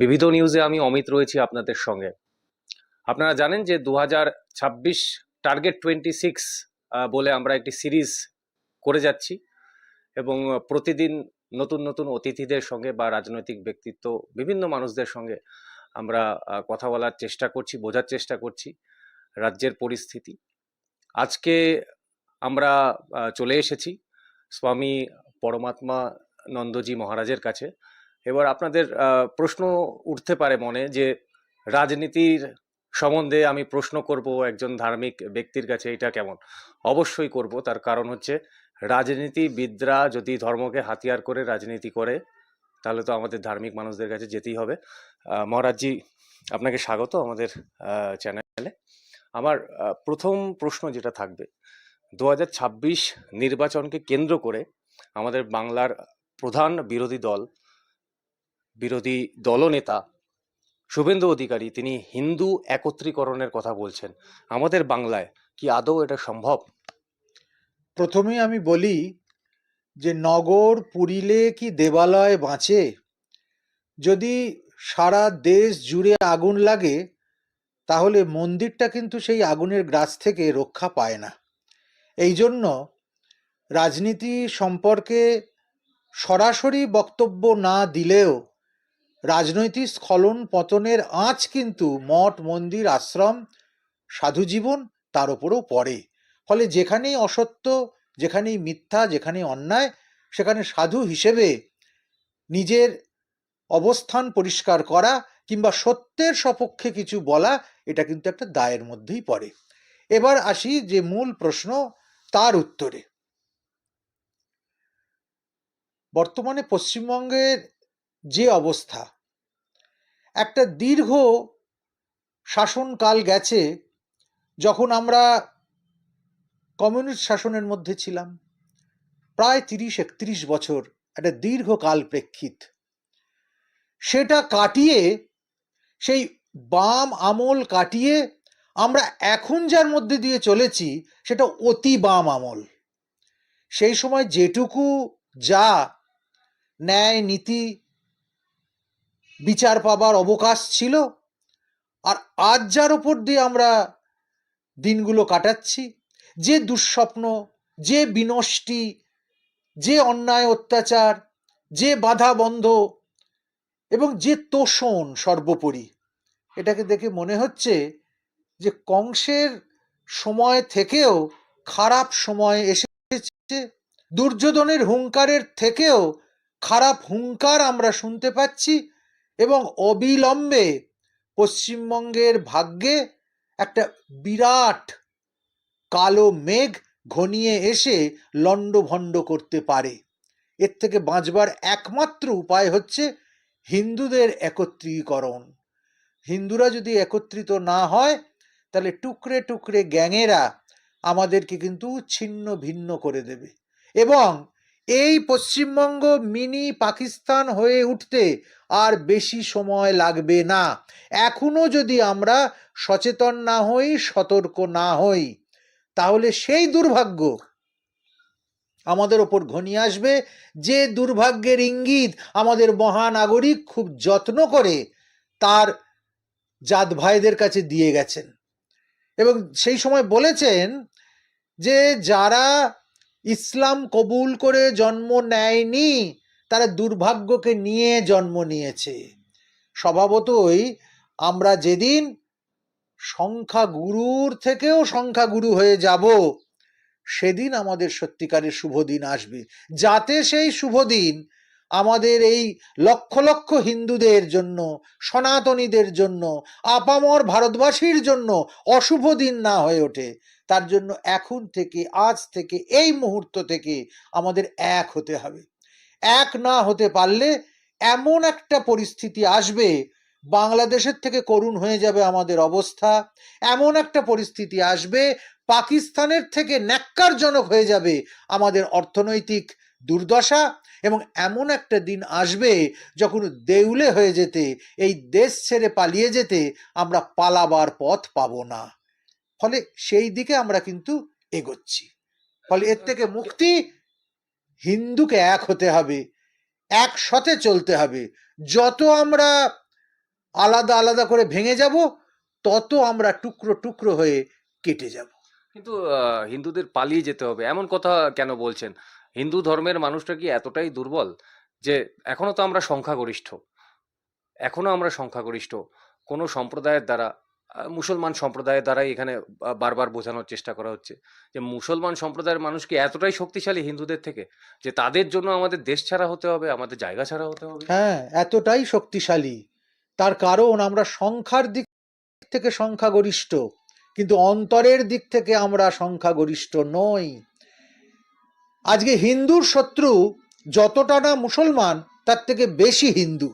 বিবিধ নিউজে আমি অমিত রয়েছি আপনাদের সঙ্গে। আপনারা জানেন যে দু টার্গেট টোয়েন্টি সিক্স বলে আমরা একটি সিরিজ করে যাচ্ছি এবং প্রতিদিন নতুন নতুন অতিথিদের সঙ্গে বা রাজনৈতিক ব্যক্তিত্ব, বিভিন্ন মানুষদের সঙ্গে আমরা কথা বলার চেষ্টা করছি, বোঝার চেষ্টা করছি রাজ্যের পরিস্থিতি। আজকে আমরা চলে এসেছি স্বামী পরমাত্মা নন্দজি মহারাজের কাছে। এবার আপনাদের প্রশ্ন উঠতে পারে মনে যে রাজনীতির সম্বন্ধে আমি প্রশ্ন করব একজন ধার্মিক ব্যক্তির কাছে এটা কেমন? অবশ্যই করব, তার কারণ হচ্ছে রাজনীতিবিদরা যদি ধর্মকে হাতিয়ার করে রাজনীতি করে, তাহলে তো আমাদের ধার্মিক মানুষদের কাছে যেতেই হবে। মহারাজজি, আপনাকে স্বাগত আমাদের চ্যানেলে। আমার প্রথম প্রশ্ন যেটা থাকবে দু হাজার ছাব্বিশ নির্বাচনকে কেন্দ্র করে আমাদের বাংলার প্রধান বিরোধী দল বিরোধী দলনেতা শুভেন্দু অধিকারী, তিনি হিন্দু একত্রীকরণের কথা বলছেন। আমাদের বাংলায় কি আদৌ এটা সম্ভব? প্রথমে আমি বলি যে নগর, পুরিলে কি দেবালয় বাঁচে? যদি সারা দেশ জুড়ে আগুন লাগে, তাহলে মন্দিরটা কিন্তু সেই আগুনের গ্রাস থেকে রক্ষা পায় না। এই জন্য রাজনীতি সম্পর্কে সরাসরি বক্তব্য না দিলেও রাজনৈতিক স্খলন পতনের আঁচ কিন্তু মঠ, মন্দির, আশ্রম সাধু জীবন তার উপরও পড়ে। ফলে যেখানেই অসত্য, যেখানেই মিথ্যা, যেখানেই অন্যায়, সেখানে সাধু হিসেবে নিজের অবস্থান পরিষ্কার করা কিংবা সত্যের সপক্ষে কিছু বলা, এটা কিন্তু একটা দায়ের মধ্যেই পড়ে। এবার আসি যে মূল প্রশ্ন, তার উত্তরে। বর্তমানে পশ্চিমবঙ্গের যে অবস্থা। একটা দীর্ঘ শাসনকাল গেছে যখন আমরা কমিউনিস্ট শাসনের মধ্যে ছিলাম। প্রায় তিরিশ, একত্রিশ বছর একটা দীর্ঘকাল প্রেক্ষিত। সেটা কাটিয়ে, সেই বাম আমল কাটিয়ে আমরা এখন যার মধ্যে দিয়ে চলেছি সেটা অতি বাম আমল। সেই সময় যেটুকু যা ন্যায়, নীতি বিচার পাবার অবকাশ ছিল। আর আজ যার ওপর দিয়ে আমরা দিনগুলো কাটাচ্ছি, যে দুঃস্বপ্ন, যে বিনষ্টি, যে অন্যায় অত্যাচার, যে বাধা বন্ধ এবং যে তোষণ সর্বোপরি, এটাকে দেখে মনে হচ্ছে যে কংসের সময় থেকেও খারাপ সময় এসেছে, দুর্যোধনের হুঙ্কারের থেকেও খারাপ হুঙ্কার আমরা শুনতে পাচ্ছি। এবং অবিলম্বে পশ্চিমবঙ্গের ভাগ্যে একটা বিরাট কালো মেঘ ঘনিয়ে এসে লণ্ডভণ্ড করতে পারে। এর থেকে বাঁচবার একমাত্র উপায় হচ্ছে হিন্দুদের একত্রীকরণ। হিন্দুরা যদি একত্রিত না হয়, তাহলে টুকরে টুকরে গ্যাংয়েরা আমাদেরকে কিন্তু ছিন্ন ভিন্ন করে দেবে। এবং এই পশ্চিমবঙ্গ মিনি পাকিস্তান হয়ে উঠতে আর বেশি সময় লাগবে না। এখনও যদি আমরা সচেতন না হই, সতর্ক না হই, তাহলে সেই দুর্ভাগ্য আমাদের ওপর ঘনিয়ে আসবে। যে দুর্ভাগ্যের ইঙ্গিত আমাদের মহানাগরিক খুব যত্ন করে, তার জাত ভাইদের কাছে দিয়ে গেছেন। এবং সেই সময় বলেছেন যে, যারা ইসলাম কবুল করে জন্ম নেয়নি, তারা দুর্ভাগ্যকে নিয়ে জন্ম নিয়েছে। স্বভাবতই আমরা যেদিন সংখ্যাগুরুর থেকেও সংখ্যাগুরু হয়ে যাব, সেদিন আমাদের সত্যিকারের শুভ দিন আসবে। যাতে সেই শুভ দিন আমাদের এই লক্ষ লক্ষ হিন্দুদের জন্য, সনাতনীদের জন্য, আপামর ভারতবাসীর জন্য অশুভ দিন না হয়ে ওঠে। তার জন্য এখন থেকে, আজ থেকে, এই মুহূর্ত থেকে আমাদের এক হতে হবে। এক না হতে পারলে এমন একটা পরিস্থিতি আসবে, বাংলাদেশের থেকে করুণ হয়ে যাবে আমাদের অবস্থা। এমন একটা পরিস্থিতি আসবে, পাকিস্তানের থেকে ন্যাক্কারজনক হয়ে যাবে আমাদের অর্থনৈতিক দুর্দশা এবং এমন একটা দিন আসবে যখন দেউলে হয়ে যেতে, এই দেশ ছেড়ে পালিয়ে যেতে আমরা পালাবার পথ পাবো না। ফলে সেই দিকে আমরা কিন্তু এগোচ্ছি। ফলে এর থেকে মুক্তি হিন্দুকে এক হতে হবে, একসাথে চলতে হবে। যত আমরা আলাদা আলাদা করে ভেঙে যাব, তত আমরা টুকরো টুকরো হয়ে কেটে যাব। কিন্তু হিন্দুদের পালিয়ে যেতে হবে, এমন কথা কেন বলছেন? হিন্দু ধর্মের মানুষটা কি এতটাই দুর্বল যে এখনও তো আমরা সংখ্যাগরিষ্ঠ? এখনও আমরা সংখ্যাগরিষ্ঠ। কোনো সম্প্রদায়ের দ্বারা মুসলমান সম্প্রদায়ের দ্বারাই এখানে বারবার বোঝানোর চেষ্টা করা হচ্ছে যে মুসলমান সম্প্রদায়ের মানুষ কি এতটাই শক্তিশালী হিন্দুদের থেকে যে তাদের জন্য আমাদের দেশ ছাড়া হতে হবে, আমাদের জায়গা ছাড়া হতে হবে? হ্যাঁ এতটাই শক্তিশালী। তার কারণ আমরা সংখ্যার দিক থেকে সংখ্যাগরিষ্ঠ, কিন্তু অন্তরের দিক থেকে আমরা সংখ্যাগরিষ্ঠ নই। আজকে হিন্দুর শত্রু যতটা না মুসলমান, তার থেকে বেশি হিন্দু।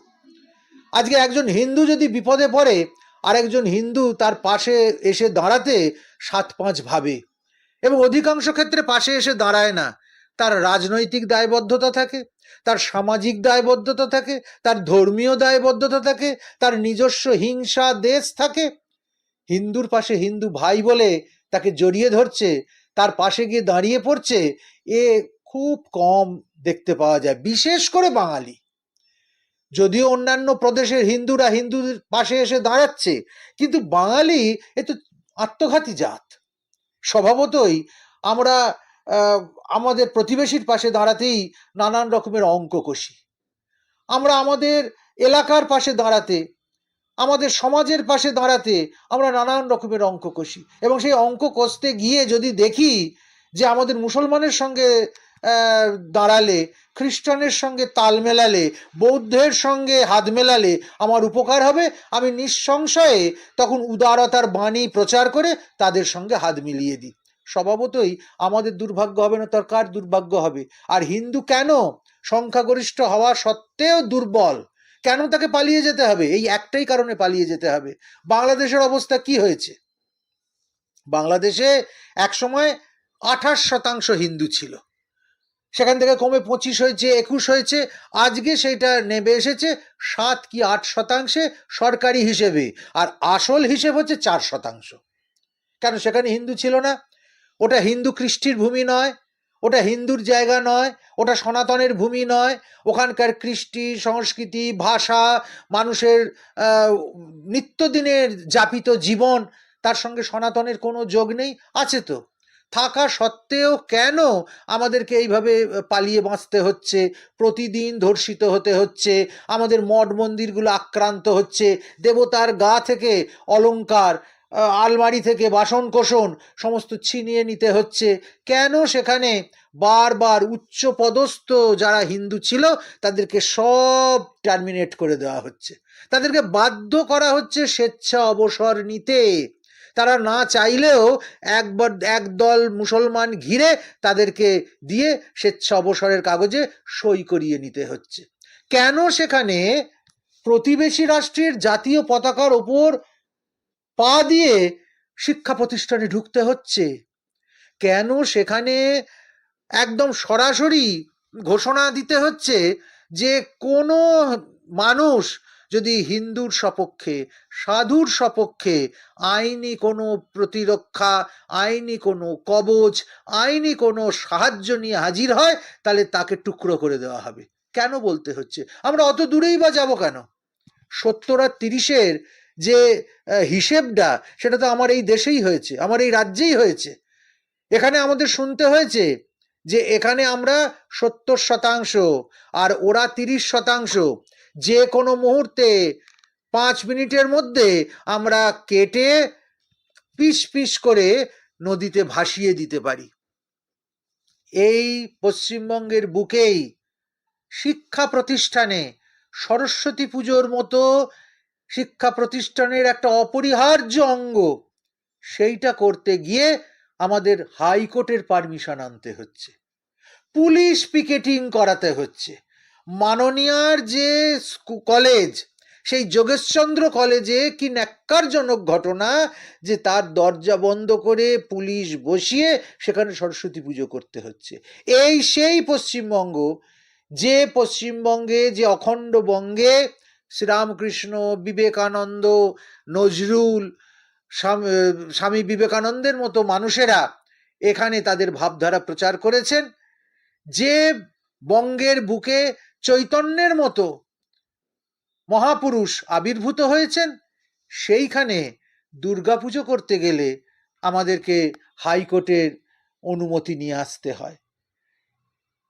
আজকে একজন হিন্দু যদি বিপদে পড়ে আরেকজন হিন্দু তার পাশে এসে দাঁড়াতে সাত পাঁচ ভাবে। এবং অধিকাংশ ক্ষেত্রে পাশে এসে দাঁড়ায় না। তার রাজনৈতিক দায়বদ্ধতা থাকে, তার সামাজিক দায়বদ্ধতা থাকে, তার ধর্মীয় দায়বদ্ধতা থাকে, তার নিজস্ব হিংসা দেশ থাকে। হিন্দুর পাশে হিন্দু ভাই বলে তাকে জড়িয়ে ধরছে, তার পাশে গিয়ে দাঁড়িয়ে পড়ছে, এ খুব কম দেখতে পাওয়া যায়, বিশেষ করে বাঙালি। যদিও অন্যান্য প্রদেশের হিন্দুরা হিন্দুদের পাশে এসে দাঁড়াচ্ছে, কিন্তু বাঙালি এ তো আত্মঘাতী জাত। স্বভাবতই আমরা আমাদের প্রতিবেশীর পাশে দাঁড়াতেই নানান রকমের অঙ্ক কষি। আমরা আমাদের এলাকার পাশে দাঁড়াতে, আমাদের সমাজের পাশে দাঁড়াতে আমরা নানান রকমের অঙ্ক কষি এবং সেই অঙ্ক কষতে গিয়ে যদি দেখি যে আমাদের মুসলমানের সঙ্গে দাঁড়ালে খ্রিস্টানের সঙ্গে তাল মেলালে, বৌদ্ধের সঙ্গে হাত মেলালে আমার উপকার হবে। আমি নিঃসংশয়ে তখন উদারতার বাণী প্রচার করে তাদের সঙ্গে হাত মিলিয়ে দিই। স্বভাবতই আমাদের দুর্ভাগ্য হবে না, তার কার দুর্ভাগ্য হবে? আর হিন্দু কেন সংখ্যাগরিষ্ঠ হওয়া সত্ত্বেও দুর্বল? কেন তাকে পালিয়ে যেতে হবে? এই একটাই কারণে পালিয়ে যেতে হবে। বাংলাদেশের অবস্থা কি হয়েছে? বাংলাদেশে একসময় আঠাশ শতাংশ হিন্দু ছিল। সেখান থেকে কমে পঁচিশ হয়েছে, একুশ হয়েছে, আজকে সেটা নেমে এসেছে সাত কি আট শতাংশে সরকারি হিসেবে। আর আসল হিসেব হচ্ছে চার শতাংশ। কেন? সেখানে হিন্দু ছিল না। ওটা হিন্দু কৃষ্টির ভূমি নয়, ওটা হিন্দুর জায়গা নয়, ওটা সনাতনের ভূমি নয়। ওখানকার কৃষ্টি, সংস্কৃতি, ভাষা, মানুষের নিত্যদিনের যাপিত জীবন, তার সঙ্গে সনাতনের কোনো যোগ নেই, আছে তো। থাকা সত্ত্বেও কেন আমাদেরকে এইভাবে পালিয়ে বাঁচতে হচ্ছে? প্রতিদিন ধর্ষিত হতে হচ্ছে আমাদের মঠ মন্দিরগুলো আক্রান্ত হচ্ছে দেবতার গা থেকে অলংকার আহ, আলমারি থেকে বাসন কোসন সমস্ত ছিনিয়ে নিতে হচ্ছে। কেন সেখানে বারবার উচ্চ পদস্থ যারা হিন্দু ছিল তাদেরকে সব টার্মিনেট করে দেওয়া হচ্ছে? তাদেরকে বাধ্য করা হচ্ছে স্বেচ্ছা অবসর নিতে। তারা না চাইলেও একবার একদল মুসলমান ঘিরে তাদেরকে দিয়ে স্বেচ্ছা অবসরের কাগজে সই করিয়ে নিতে হচ্ছে। কেন সেখানে প্রতিবেশী রাষ্ট্রের জাতীয় পতাকার ওপর পা দিয়ে শিক্ষা প্রতিষ্ঠানে ঢুকতে হচ্ছে? কেন সেখানে একদম সরাসরি ঘোষণা দিতে হচ্ছে যে কোনো মানুষ যদি হিন্দুর সপক্ষে, সাধুর সপক্ষে আইনি কোনো প্রতিরক্ষা, আইনি কোনো কবচ, আইনি কোনো সাহায্য নিয়ে হাজির হয়, তাহলে তাকে টুকরো করে দেওয়া হবে। কেন বলতে হচ্ছে? আমরা অত দূরেই বা যাব কেন? সত্তর আর তিরিশের যে হিসেবটা, সেটা তো আমার এই দেশেই হয়েছে, আমার এই রাজ্যেই হয়েছে। এখানে আমাদের শুনতে হয়েছে যে এখানে আমরা সত্তর শতাংশ আর ওরা তিরিশ শতাংশ। যে কোনো মুহূর্তে পাঁচ মিনিটের মধ্যে আমরা কেটে পিস পিস করে নদীতে ভাসিয়ে দিতে পারি। এই পশ্চিমবঙ্গের বুকেই শিক্ষা প্রতিষ্ঠানে সরস্বতী পুজোর মতো শিক্ষা প্রতিষ্ঠানের একটা অপরিহার্য অঙ্গ, সেইটা করতে গিয়ে আমাদের হাইকোর্টের পারমিশন আনতে হচ্ছে। পুলিশ পিকেটিং করাতে হচ্ছে। মাননীয়ার যে কলেজ সেই যোগেশচন্দ্র কলেজে কি ন্যাক্কারজনক ঘটনা যে তার দরজা বন্ধ করে পুলিশ বসিয়ে সেখানে সরস্বতী পুজো করতে হচ্ছে? এই সেই পশ্চিমবঙ্গ, যে পশ্চিমবঙ্গে, যে অখণ্ড বঙ্গে শ্রীরামকৃষ্ণ, বিবেকানন্দ, নজরুল স্বাম- বিবেকানন্দের মতো মানুষেরা এখানে তাদের ভাবধারা প্রচার করেছেন যে বঙ্গের বুকে চৈতন্যের মতো মহাপুরুষ আবির্ভূত হয়েছেন, সেইখানে দুর্গাপুজো করতে গেলে আমাদেরকে হাইকোর্টের অনুমতি নিয়ে আসতে হয়।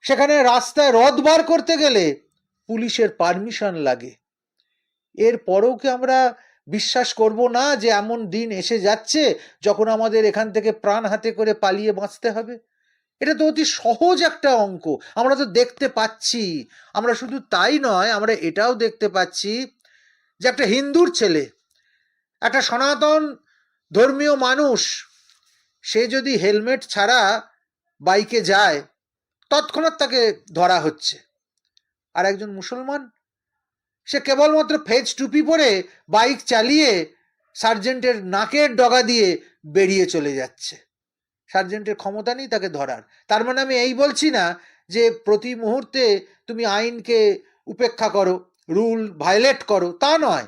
সেখানে রাস্তায় রথ বার করতে গেলে পুলিশের পারমিশন লাগে। এরপরেও কি আমরা বিশ্বাস করব না যে এমন দিন এসে যাচ্ছে যখন আমাদের এখান থেকে প্রাণ হাতে করে পালিয়ে বাঁচতে হবে। এটা তো অতি সহজ একটা অঙ্ক। আমরা তো দেখতে পাচ্ছি। আমরা শুধু তাই নয়, আমরা এটাও দেখতে পাচ্ছি যে একটা হিন্দুর ছেলে, একটা সনাতন ধর্মীয় মানুষ, সে যদি হেলমেট ছাড়া বাইকে যায়, তৎক্ষণাৎ তাকে ধরা হচ্ছে। আর একজন মুসলমান সে কেবলমাত্র ফেজ টুপি পরে বাইক চালিয়ে সার্জেন্টের নাকের ডগা দিয়ে বেরিয়ে চলে যাচ্ছে। সার্জেন্টের ক্ষমতা নেই তাকে ধরার। তার মানে আমি এই বলছি না যে প্রতি মুহূর্তে তুমি আইনকে উপেক্ষা করো, রুল ভায়োলেট করো, তা নয়।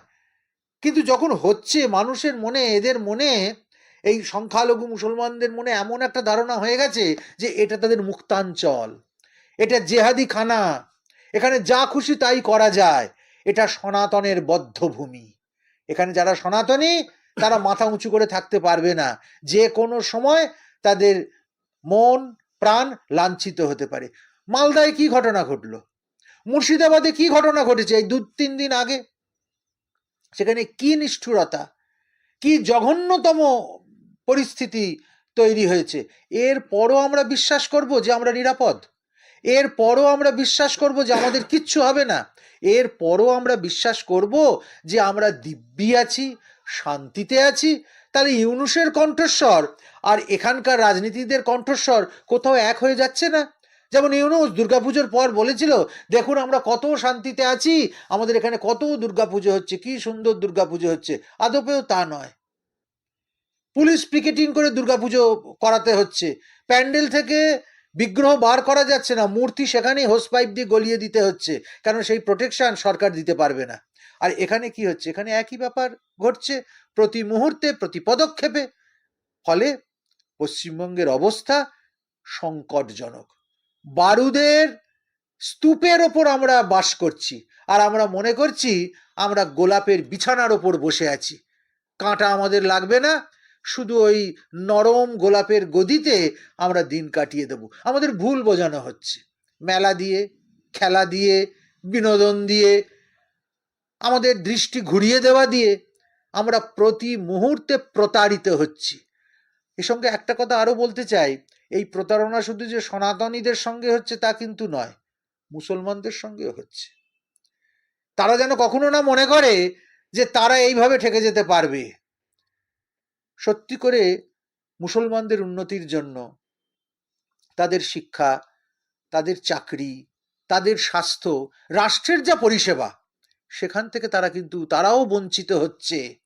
কিন্তু যখন হচ্ছে মানুষের মনে, এদের মনে, এই সংখ্যালঘু মুসলমানদের মনে এমন একটা ধারণা হয়ে গেছে যে এটা তাদের মুক্তাঞ্চল। এটা জেহাদি খানা। এখানে যা খুশি তাই করা যায়। এটা সনাতনের বদ্ধভূমি। এখানে যারা সনাতনী, তারা মাথা উঁচু করে থাকতে পারবে না। যে কোনো সময় তাদের মন, প্রাণ লাঞ্ছিত হতে পারে। মালদায় কি ঘটনা ঘটলো? মুর্শিদাবাদে কি ঘটনা ঘটেছে এই দু তিন দিন আগে? সেখানে কি নিষ্ঠুরতা, কি জঘন্যতম পরিস্থিতি তৈরি হয়েছে? এর পরও আমরা বিশ্বাস করব যে আমরা নিরাপদ? এর পরও আমরা বিশ্বাস করব যে আমাদের কিচ্ছু হবে না? এর পরও আমরা বিশ্বাস করব যে আমরা দিব্যি আছি, শান্তিতে আছি। তাহলে ইউনুসের কণ্ঠস্বর আর এখানকার রাজনীতিদের কণ্ঠস্বর কোথাও এক হয়ে যাচ্ছে না। যেমন ইউনুস দুর্গাপুজোর পর বলেছিল, দেখুন আমরা কত শান্তিতে আছি, আমাদের এখানে কত দুর্গাপুজো হচ্ছে, কি সুন্দর দুর্গাপুজো হচ্ছে। আদপেও তা নয়। পুলিশ পিকেটিং করে দুর্গাপুজো করাতে হচ্ছে। প্যান্ডেল থেকে বিগ্রহ বার করা যাচ্ছে না। মূর্তি সেখানেই হোস পাইপ দিয়ে গলিয়ে দিতে হচ্ছে। কারণ সেই প্রোটেকশন সরকার দিতে পারবে না। আর এখানে কি হচ্ছে? এখানে একই ব্যাপার ঘটছে। প্রতি মুহূর্তে, প্রতি পদক্ষেপে। ফলে পশ্চিমবঙ্গের অবস্থা সংকটজনক। বারুদের স্তূপের ওপর আমরা বাস করছি। আর আমরা মনে করছি, আমরা গোলাপের বিছানার ওপর বসে আছি। কাঁটা আমাদের লাগবে না। শুধু ওই নরম গোলাপের গদিতে আমরা দিন কাটিয়ে দেব। আমাদের ভুল বোঝানো হচ্ছে। মেলা দিয়ে, খেলা দিয়ে, বিনোদন দিয়ে, আমাদের দৃষ্টি ঘুরিয়ে দেওয়া দিয়ে আমরা প্রতি মুহূর্তে প্রতারিত হচ্ছি। এ সঙ্গে একটা কথা আরও বলতে চাই, এই প্রতারণা শুধু যে সনাতনীদের সঙ্গে হচ্ছে তা কিন্তু নয়, মুসলমানদের সঙ্গেও হচ্ছে। তারা যেন কখনো না মনে করে যে তারা এইভাবে ঠেকে যেতে পারবে। সত্যি করে মুসলমানদের উন্নতির জন্য তাদের শিক্ষা, তাদের চাকরি, তাদের স্বাস্থ্য, রাষ্ট্রের যা পরিষেবা, সেখান থেকে তারা কিন্তু, তারাও বঞ্চিত হচ্ছে।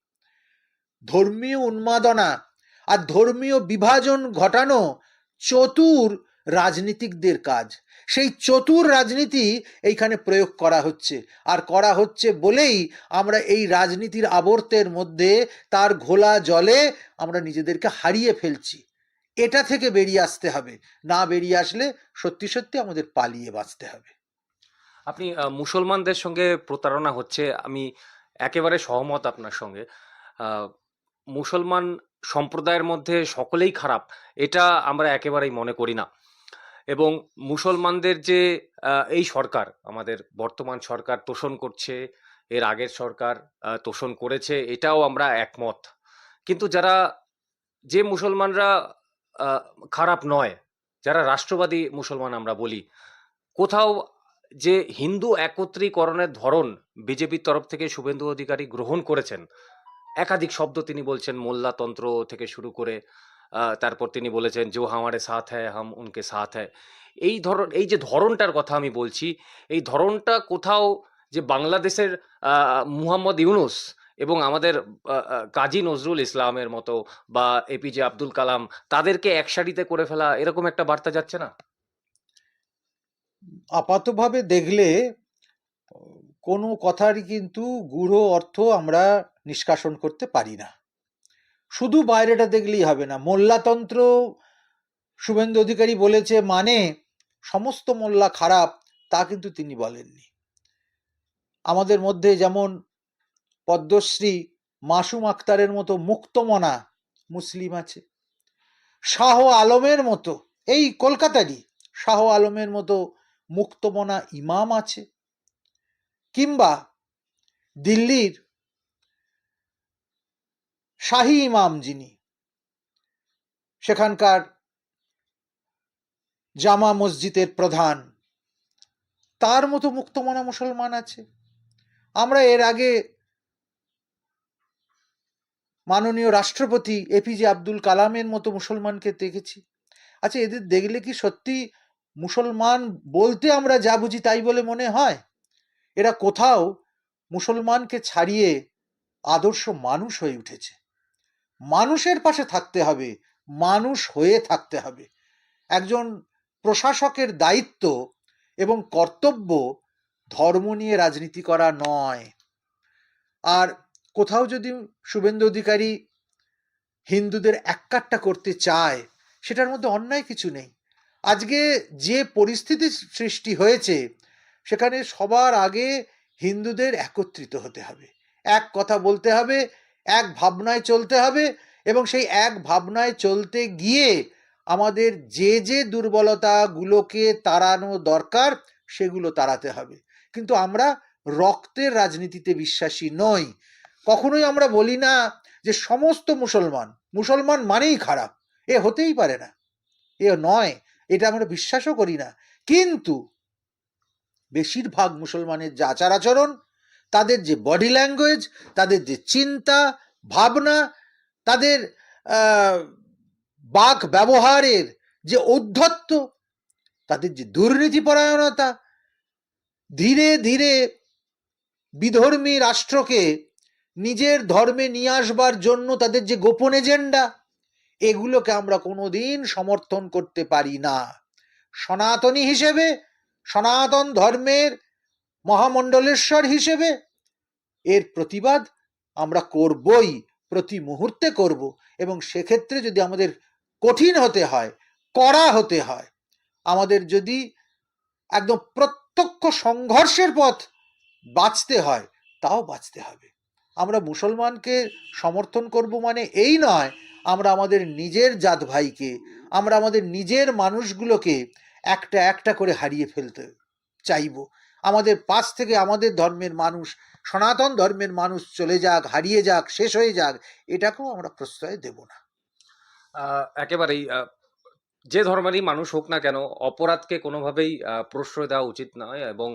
ধর্মীয় উন্মাদনা আর ধর্মীয় বিভাজন ঘটানো চতুর রাজনীতিকদের কাজ। সেই চতুর রাজনীতি এইখানে প্রয়োগ করা হচ্ছে। আর করা হচ্ছে বলেই আমরা এই রাজনীতির আবর্তের মধ্যে তার ঘোলা জলে আমরা নিজেদেরকে হারিয়ে ফেলছি। এটা থেকে বেরিয়ে আসতে হবে। না বেরিয়ে আসলে সত্যি সত্যি আমাদের পালিয়ে বাঁচতে হবে। আপনি মুসলমানদের সঙ্গে প্রতারণা হচ্ছে, আমি একেবারে সহমত আপনার সঙ্গে। মুসলমান সম্প্রদায়ের মধ্যে সকলেই খারাপ, এটা আমরা একেবারেই মনে করি না। এবং মুসলমানদের যে এই সরকার, আমাদের বর্তমান সরকার তোষণ করছে, এর আগের সরকার তোষণ করেছে, এটাও আমরা একমত। কিন্তু যারা, যে মুসলমানরা খারাপ নয়, যারা রাষ্ট্রবাদী মুসলমান আমরা বলি, কোথাও যে হিন্দু একত্রীকরণের ধরন বিজেপির তরফ থেকে শুভেন্দু অধিকারী গ্রহণ করেছেন, একাধিক শব্দ তিনি বলছেন মোল্লাতন্ত্র থেকে শুরু করে তারপর তিনি বলেছেন জো হামারে সাথ হ্যায়, হাম উনকে সাথ হ্যায়। এই ধরন, এই যে ধরনটার কথা আমি বলছি, এই ধরনটা কোথাও যে বাংলাদেশের মুহাম্মদ ইউনুস এবং আমাদের কাজী নজরুল ইসলামের মতো বা এপিজে আব্দুল কালাম, তাদেরকে একসারিতে করে ফেলা, এরকম একটা বার্তা যাচ্ছে না? আপাতভাবে দেখলে, কোনো কথারই কিন্তু গূঢ় অর্থ আমরা নিষ্কাশন করতে পারি না। শুধু বাইরেটা দেখলেই হবে না। মোল্লাতন্ত্র শুভেন্দু অধিকারী বলেছে মানে সমস্ত মোল্লা খারাপ, তা কিন্তু তিনি বলেননি। আমাদের মধ্যে যেমন পদ্মশ্রী মাসুম আক্তারের মতো মুক্তমনা মুসলিম আছে, শাহ আলমের মতো, এই কলকাতারই শাহ আলমের মতো মুক্তমনা ইমাম আছে, কিংবা দিল্লির শাহী ইমাম যিনি, সেখানকার জামা মসজিদের প্রধান, তার মতো মুক্তমনা মুসলমান আছে। আমরা এর আগে মাননীয় রাষ্ট্রপতি এপিজে আব্দুল কালামের মতো মুসলমানকে দেখেছি। আচ্ছা এদের দেখলে কি সত্যি মুসলমান বলতে আমরা যা বুঝি তাই বলে মনে হয়? এরা কোথাও মুসলমানকে ছাড়িয়ে আদর্শ মানুষ হয়ে উঠেছে। মানুষের পাশে থাকতে হবে, মানুষ হয়ে থাকতে হবে। একজন প্রশাসকের দায়িত্ব এবং কর্তব্য ধর্ম নিয়ে রাজনীতি করা নয়। আর কোথাও যদি শুভেন্দু অধিকারী হিন্দুদের এককাট্টা করতে চায়, সেটার মধ্যে অন্যায় কিছু নেই। আজকে যে পরিস্থিতি সৃষ্টি হয়েছে, সেখানে সবার আগে হিন্দুদের একত্রিত হতে হবে। এক কথা বলতে হবে এক ভাবনায় চলতে হবে এবং সেই এক ভাবনায় চলতে গিয়ে আমাদের যে যে দুর্বলতাগুলোকে তাড়ানো দরকার, সেগুলো তাড়াতে হবে। কিন্তু আমরা রক্তের রাজনীতিতে বিশ্বাসী নই। কখনোই আমরা বলি না যে সমস্ত মুসলমান মুসলমান মানেই খারাপ, এ হতেই পারে না, এ নয়, এটা আমরা বিশ্বাসও করি না। কিন্তু বেশিরভাগ মুসলমানের যে আচার আচরণ তাদের যে বডি ল্যাঙ্গুয়েজ তাদের যে চিন্তা, ভাবনা, তাদের বাক ব্যবহারের যে ঔদ্ধত্য, তাদের যে দুর্নীতিপরায়ণতা, ধীরে ধীরে বিধর্মী রাষ্ট্রকে নিজের ধর্মে নিয়ে আসবার জন্য তাদের যে গোপন এজেন্ডা এগুলোকে আমরা কোনোদিন সমর্থন করতে পারি না। সনাতনী হিসেবে সনাতন ধর্মের মহামণ্ডলেশ্বর হিসেবে। এর প্রতিবাদ আমরা করবই, প্রতি মুহূর্তে করব এবং সেক্ষেত্রে যদি আমাদের কঠিন হতে হয়, কড়া হতে হয়, আমাদের যদি একদম প্রত্যক্ষ সংঘর্ষের পথ বাঁচতে হয়, তাও বাঁচতে হবে। আমরা মুসলমানকে সমর্থন করব মানে এই নয়, আমরা আমাদের নিজের জাত ভাইকে, আমরা আমাদের নিজের মানুষগুলোকে একটা একটা করে হারিয়ে ফেলতে চাইব। আমাদের পাশ থেকে আমাদের ধর্মের মানুষ, সনাতন ধর্মের মানুষ চলে যাক, হারিয়ে যাক, শেষ হয়ে যাক, এটাকেও আমরা প্রশ্রয় দেব না। একেবারেই যে ধর্মেরই মানুষ হোক না কেন, অপরাধকে কোনোভাবেই প্রশ্রয় দেওয়া উচিত নয় এবং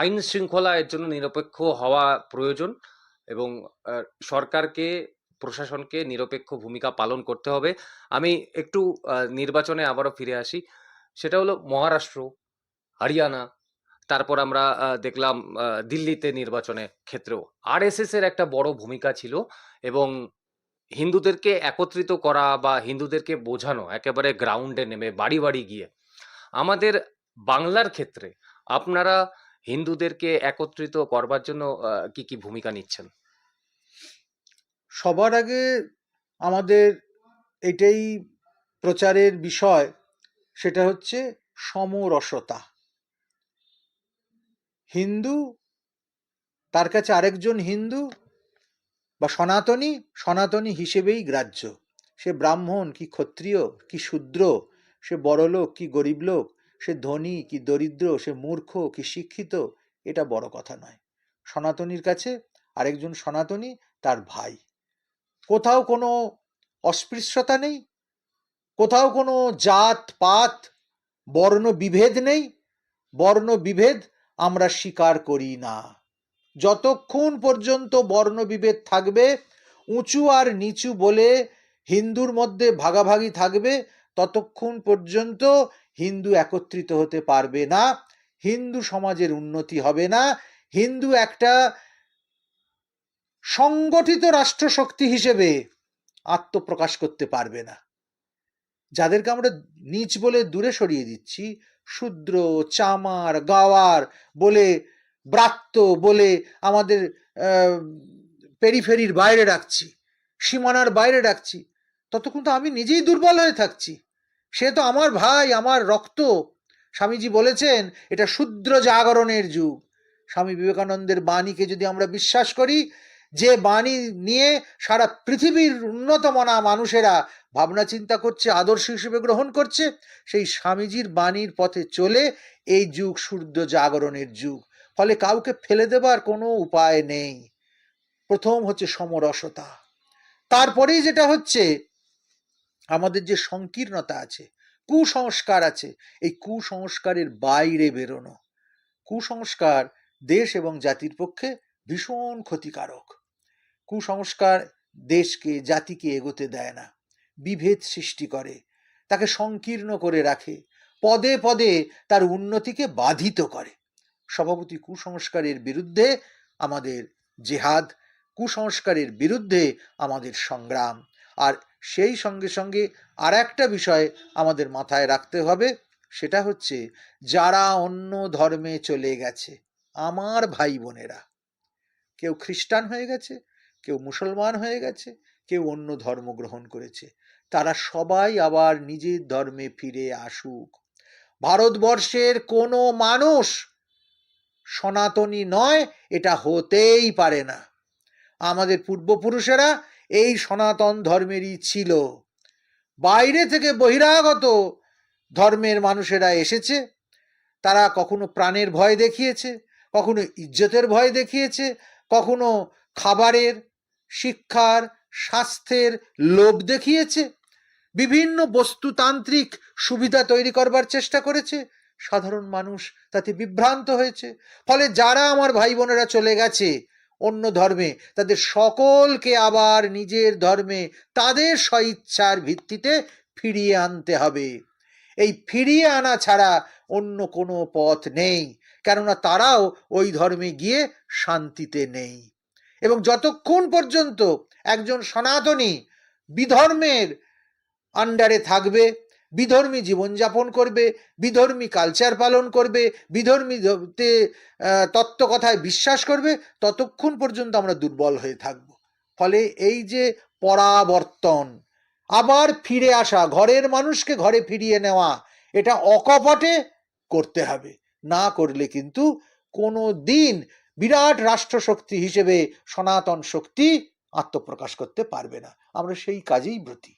আইন শৃঙ্খলা এর জন্য নিরপেক্ষ হওয়া প্রয়োজন এবং সরকারকে, প্রশাসনকে নিরপেক্ষ ভূমিকা পালন করতে হবে। আমি একটু নির্বাচনে আবারও ফিরে আসি। সেটা হলো মহারাষ্ট্র, হরিয়ানা তারপর আমরা দেখলাম দিল্লিতে নির্বাচনের ক্ষেত্রেও। আরএসএস এর একটা বড় ভূমিকা ছিল এবং হিন্দুদেরকে একত্রিত করা বা হিন্দুদেরকে বোঝানো, একেবারে গ্রাউন্ডে নেমে বাড়ি বাড়ি গিয়ে। আমাদের বাংলার ক্ষেত্রে আপনারা হিন্দুদেরকে একত্রিত করবার জন্য কি কি ভূমিকা নিচ্ছেন? সবার আগে আমাদের এটাই প্রচারের বিষয়, সেটা হচ্ছে সমরসতা। হিন্দু, তার কাছে আরেকজন হিন্দু বা সনাতনী সনাতনী হিসেবেই গ্রাহ্য। সে ব্রাহ্মণ, কি ক্ষত্রিয়, কি শূদ্র, সে বড়লোক, কি গরিব লোক সে ধনী, কি দরিদ্র, সে মূর্খ, কি শিক্ষিত, এটা বড় কথা নয়। সনাতনীর কাছে আরেকজন সনাতনী, তার ভাই। কোথাও কোনো অস্পৃশ্যতা নেই, কোথাও কোনো জাত, পাত, বর্ণ বিভেদ নেই, বর্ণ বিভেদ আমরা স্বীকার করি না। যতক্ষণ পর্যন্ত বর্ণ বিভেদ থাকবে, উঁচু আর নিচু বলে হিন্দুর মধ্যে ভাগাভাগি থাকবে, ততক্ষণ পর্যন্ত হিন্দু একত্রিত হতে পারবে না, হিন্দু সমাজের উন্নতি হবে না, হিন্দু একটা সংগঠিত রাষ্ট্রশক্তি হিসেবে আত্মপ্রকাশ করতে পারবে না। যাদেরকে আমরা নিচ বলে দূরে সরিয়ে দিচ্ছি শূদ্র, চামার, গাওয়ার বলে, ব্রাত্য বলে আমাদের পেরিফেরির বাইরে রাখছি সীমানার বাইরে রাখছি ততক্ষণ তো আমি নিজেই দুর্বল হয়ে থাকছি। সে তো আমার ভাই, আমার রক্ত। স্বামীজি বলেছেন, এটা শূদ্র জাগরণের যুগ। স্বামী বিবেকানন্দের বাণীকে যদি আমরা বিশ্বাস করি, যে বাণী নিয়ে সারা পৃথিবীর উন্নতমনা মানুষেরা ভাবনা চিন্তা করছে, আদর্শ হিসেবে গ্রহণ করছে, সেই স্বামীজির বাণীর পথে চলে এই যুগ সূর্য জাগরণের যুগ। ফলে কাউকে ফেলে দেবার কোনো উপায় নেই। প্রথম হচ্ছে সমরসতা। তারপরেই যেটা হচ্ছে, আমাদের যে সংকীর্ণতা আছে, কুসংস্কার আছে, এই কুসংস্কারের বাইরে বেরোনো। কুসংস্কার দেশ এবং জাতির পক্ষে ভীষণ ক্ষতিকারক। কুসংস্কার দেশকে, জাতিকে এগোতে দেয় না। বিভেদ সৃষ্টি করে, তাকে সংকীর্ণ করে রাখে, পদে পদে তার উন্নতিকে বাধিত করে। সভাপতি কুসংস্কারের বিরুদ্ধে আমাদের জেহাদ, কুসংস্কারের বিরুদ্ধে আমাদের সংগ্রাম। আর সেই সঙ্গে সঙ্গে আর একটা বিষয় আমাদের মাথায় রাখতে হবে, সেটা হচ্ছে যারা অন্য ধর্মে চলে গেছে, আমার ভাই বোনেরা, কেউ খ্রিস্টান হয়ে গেছে, কেউ মুসলমান হয়ে গেছে, কেউ অন্য ধর্ম গ্রহণ করেছে তারা সবাই আবার নিজের ধর্মে ফিরে আসুক। ভারতবর্ষের কোনো মানুষ সনাতনী নয়, এটা হতেই পারে না। আমাদের পূর্বপুরুষেরা এই সনাতন ধর্মেরই ছিল। বাইরে থেকে বহিরাগত ধর্মের মানুষেরা এসেছে। তারা কখনো প্রাণের ভয় দেখিয়েছে, কখনো ইজ্জতের ভয় দেখিয়েছে, কখনো খাবারের, শিক্ষার, স্বাস্থ্যের লোভ দেখিয়েছে। বিভিন্ন বস্তুতান্ত্রিক সুবিধা তৈরি করবার চেষ্টা করেছে। সাধারণ মানুষ তাতে বিভ্রান্ত হয়েছে। ফলে যারা আমার ভাই বোনেরা চলে গেছে অন্য ধর্মে, তাদের সকলকে আবার নিজের ধর্মে, তাদের স্বইচ্ছার ভিত্তিতে ফিরিয়ে আনতে হবে। এই ফিরিয়ে আনা ছাড়া অন্য কোনো পথ নেই, কেননা তারাও ওই ধর্মে গিয়ে শান্তিতে নেই। এবং যতক্ষণ পর্যন্ত একজন সনাতনী বিধর্মের আন্ডারে থাকবে, বিধর্মী জীবনযাপন করবে, বিধর্মী কালচার পালন করবে, বিধর্মী তে তত্ত্ব কথায় বিশ্বাস করবে, ততক্ষণ পর্যন্ত আমরা দুর্বল হয়ে থাকব। ফলে এই যে পরাবর্তন, আবার ফিরে আসা, ঘরের মানুষকে ঘরে ফিরিয়ে নেওয়া, এটা অকপটে করতে হবে। না করলে কিন্তু কোনো দিন বিরাট রাষ্ট্রশক্তি হিসেবে সনাতন শক্তি আত্মপ্রকাশ করতে পারবে না। আমরা সেই কাজেই ব্রতী।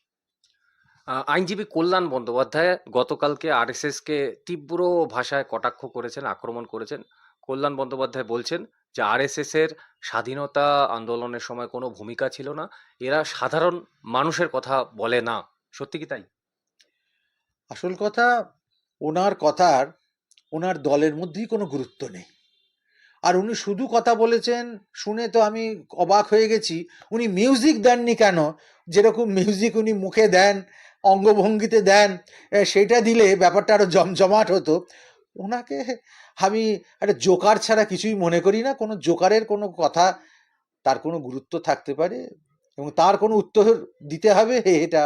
আইনজীবী কল্যাণ বন্দ্যোপাধ্যায় গতকালকে আরএসএস কে তীব্র ভাষায় কটাক্ষ করেছেন, আক্রমণ করেছেন। কল্যাণ বন্দ্যোপাধ্যায় বলছেন যে আরএসএস এর স্বাধীনতা আন্দোলনের সময় কোনো ভূমিকা ছিল না। এরা সাধারণ মানুষের কথা বলে না। সত্যি কি তাই? আসল কথা, ওনার কথার, ওনার দলের মধ্যেই কোনো গুরুত্ব নেই। আর উনি শুধু কথা বলেছেন, শুনে তো আমি অবাক হয়ে গেছি। উনি মিউজিক দেননি কেন? যেরকম মিউজিক উনি মুখে দেন অঙ্গভঙ্গিতে দেন সেটা দিলে ব্যাপারটা আরও জমজমাট হতো। ওনাকে আমি একটা জোকার ছাড়া কিছুই মনে করি না। কোনো জোকারের কোনো কথা তার কোনো গুরুত্ব থাকতে পারে এবং তার কোনো উত্তর দিতে হবে এটা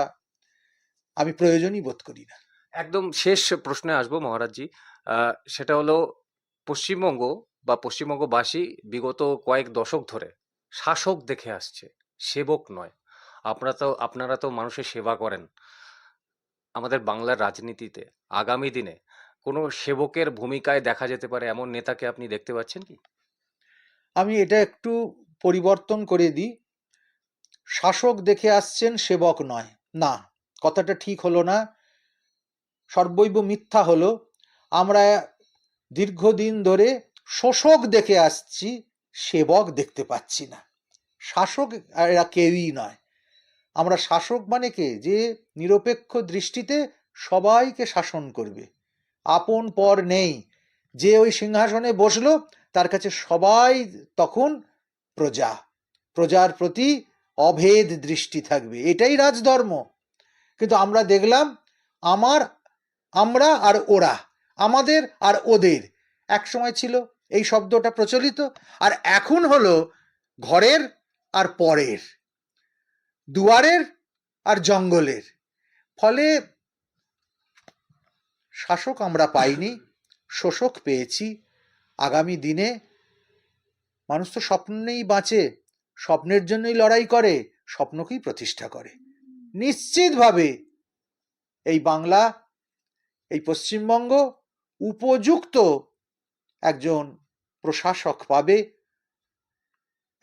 আমি প্রয়োজনই বোধ করি না। একদম শেষ প্রশ্নে আসব মহারাজজি। সেটা হলো পশ্চিমবঙ্গ বা পশ্চিমবঙ্গবাসী বিগত কয়েক দশক ধরে শাসক দেখে আসছে, সেবক নয়। আপনারা তো আপনারা তো মানুষের সেবা করেন। আমাদের বাংলার রাজনীতিতে আগামী দিনে কোনো সেবকের ভূমিকায় দেখা যেতে পারে এমন নেতাকে আপনি দেখতে পাচ্ছেন কি? আমি এটা একটু পরিবর্তন করে দিই। শাসক দেখে আসছেন, সেবক নয়। না, কথাটা ঠিক হলো না। সর্বৈব মিথ্যা হলো। আমরা দীর্ঘদিন ধরে শোষক দেখে আসছি, সেবক দেখতে পাচ্ছি না। শাসক এরা কেউই নয়। আমরা শাসক মানে কে? যে নিরপেক্ষ দৃষ্টিতে সবাইকে শাসন করবে। আপন পর নেই। যে ওই সিংহাসনে বসল, তার কাছে সবাই তখন প্রজা। প্রজার প্রতি অভেদ দৃষ্টি থাকবে। এটাই রাজধর্ম। কিন্তু আমরা দেখলাম, আমার, আমরা আর ওরা, আমাদের আর ওদের এক সময় ছিল, এই শব্দটা প্রচলিত। আর এখন হলো ঘরের আর পরের। দুয়ারের আর জঙ্গলের। ফলে শাসক আমরা পাইনি, শোষক পেয়েছি। আগামী দিনে মানুষ তো স্বপ্নেই বাঁচে, স্বপ্নের জন্যই লড়াই করে, স্বপ্নকেই প্রতিষ্ঠা করে। নিশ্চিতভাবে এই বাংলা, এই পশ্চিমবঙ্গ উপযুক্ত একজন প্রশাসক পাবে।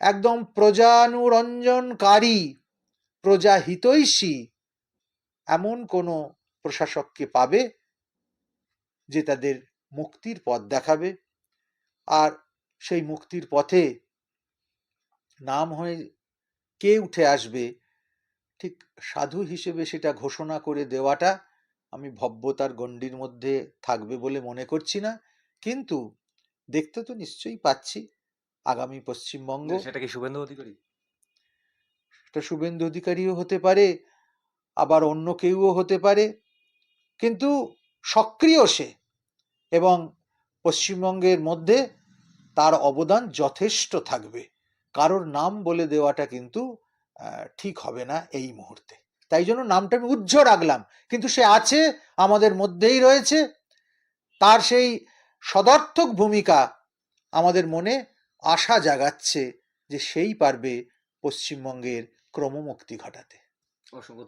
একদম প্রজানুরঞ্জনকারী প্রজাহিতৈষী এমন কোনো প্রশাসককে পাবে যে তাদের মুক্তির পথ দেখাবে? আর সেই মুক্তির পথে নাম হয়ে কে উঠে আসবে? ঠিক সাধু হিসেবে সেটা ঘোষণা করে দেওয়াটা আমি ভব্যতার গণ্ডির মধ্যে থাকবে বলে মনে করছি না। কিন্তু দেখতে তো নিশ্চয়ই পাচ্ছি আগামী পশ্চিমবঙ্গ। সেটা কি শুভেন্দু অধিকারী? সেটা শুভেন্দু অধিকারীও হতে পারে, আবার অন্য কেউও হতে পারে, কিন্তু সক্রিয় সে এবং পশ্চিমবঙ্গের মধ্যে তার অবদান যথেষ্ট থাকবে। কারোর নাম বলে দেওয়াটা কিন্তু ঠিক হবে না এই মুহূর্তে। তাই জন্য নামটা আমি উজ্জ্ব রাখলাম। কিন্তু সে আছে, আমাদের মধ্যেই রয়েছে। তার সেই সদর্থক ভূমিকা আমাদের মনে আশা জাগাচ্ছে যে সেই পারবে পশ্চিমবঙ্গের ক্রমমুক্তি ঘটাতে। অসংখ্য